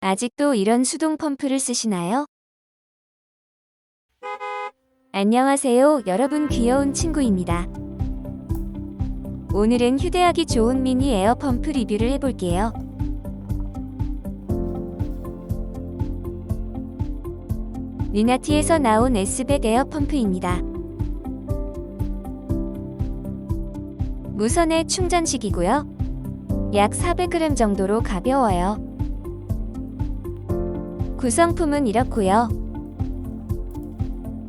아직도 이런 수동 펌프를 쓰시나요? 안녕하세요. 여러분 귀여운 친구입니다. 오늘은 휴대하기 좋은 미니 에어 펌프 리뷰를 해볼게요. 리나티에서 나온 S백 에어 펌프입니다. 무선의 충전식이고요. 약 400g 정도로 가벼워요. 구성품은 이렇고요.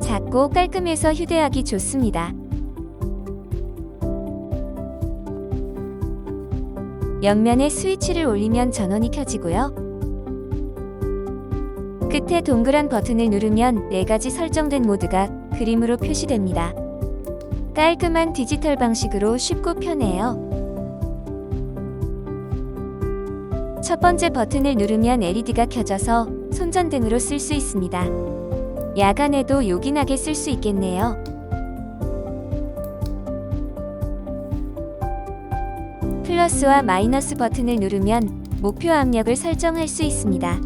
작고 깔끔해서 휴대하기 좋습니다. 옆면에 스위치를 올리면 전원이 켜지고요. 끝에 동그란 버튼을 누르면 4가지 설정된 모드가 그림으로 표시됩니다. 깔끔한 디지털 방식으로 쉽고 편해요. 첫 번째 버튼을 누르면 LED가 켜져서 손전 등으로 쓸 수 있습니다. 야간에도 요긴하게 쓸 수 있겠네요. 플러스와 마이너스 버튼을 누르면 목표 압력을 설정할 수 있습니다.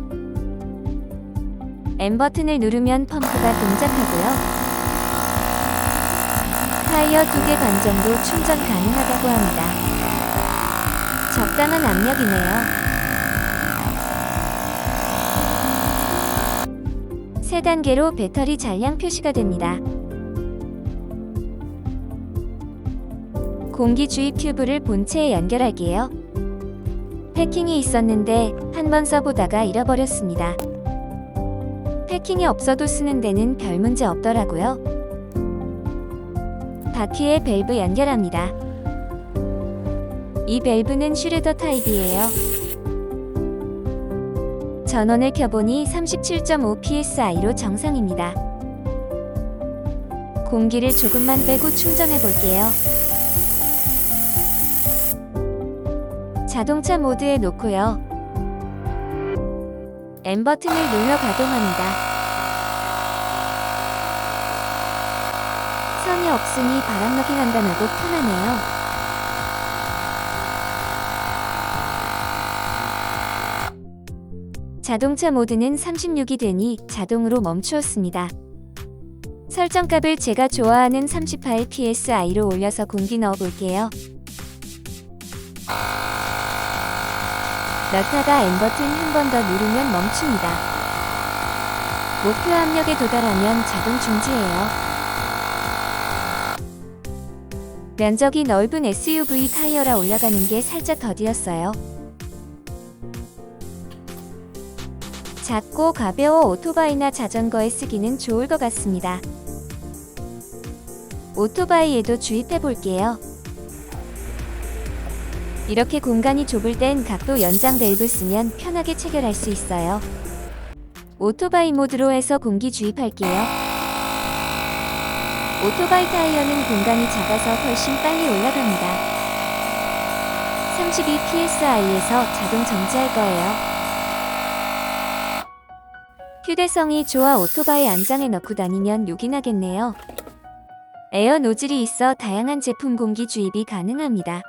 M 버튼을 누르면 펌프가 동작하고요. 타이어 두 개 반 정도 충전 가능하다고 합니다. 적당한 압력이네요. 세 단계로 배터리 잔량 표시가 됩니다. 공기 주입 튜브를 본체에 연결할게요. 패킹이 있었는데 한 번 써보다가 잃어버렸습니다. 패킹이 없어도 쓰는 데는 별 문제 없더라고요. 바퀴에 밸브 연결합니다. 이 밸브는 슈레더 타입이에요. 전원을 켜보니 37.5 psi로 정상입니다. 공기를 조금만 빼고 충전해 볼게요. 자동차 모드에 놓고요. M 버튼을 눌러 가동합니다. 선이 없으니 바람막이 간단하고 편하네요. 자동차 모드는 36이 되니 자동으로 멈추었습니다. 설정값을 제가 좋아하는 38 psi로 올려서 공기 넣어 볼게요. 넣다가 M 버튼 한 번 더 누르면 멈춥니다. 목표 압력에 도달하면 자동 중지해요. 면적이 넓은 SUV 타이어라 올라가는 게 살짝 더디었어요. 작고 가벼워 오토바이나 자전거에 쓰기는 좋을 것 같습니다. 오토바이에도 주입해 볼게요. 이렇게 공간이 좁을 땐 각도 연장 밸브 쓰면 편하게 체결할 수 있어요. 오토바이 모드로 해서 공기 주입할게요. 오토바이 타이어는 공간이 작아서 훨씬 빨리 올라갑니다. 32 psi에서 자동 정지할 거예요. 휴대성이 좋아 오토바이 안장에 넣고 다니면 요긴하겠네요. 에어 노즐이 있어 다양한 제품 공기 주입이 가능합니다.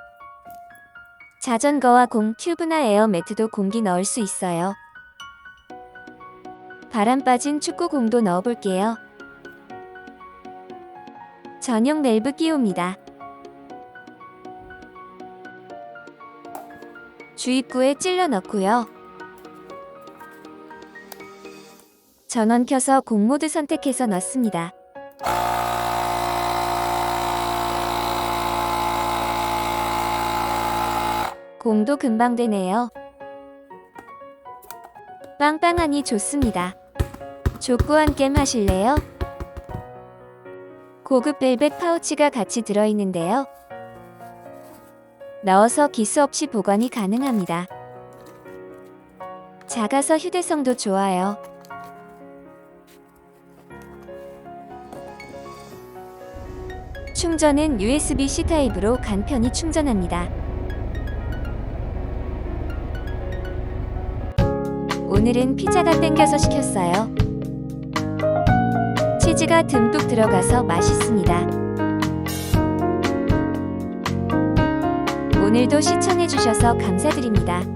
자전거와 공, 튜브나 에어 매트도 공기 넣을 수 있어요. 바람 빠진 축구공도 넣어볼게요. 전용 밸브 끼웁니다. 주입구에 찔러 넣고요. 전원 켜서 공모드 선택해서 넣습니다. 공도 금방 되네요. 빵빵하니 좋습니다. 족구한 게임 하실래요? 고급 벨벳 파우치가 같이 들어있는데요. 넣어서 기스 없이 보관이 가능합니다. 작아서 휴대성도 좋아요. 충전은 USB-C 타입으로 간편히 충전합니다. 오늘은 피자가 땡겨서 시켰어요. 치즈가 듬뿍 들어가서 맛있습니다. 오늘도 시청해주셔서 감사드립니다.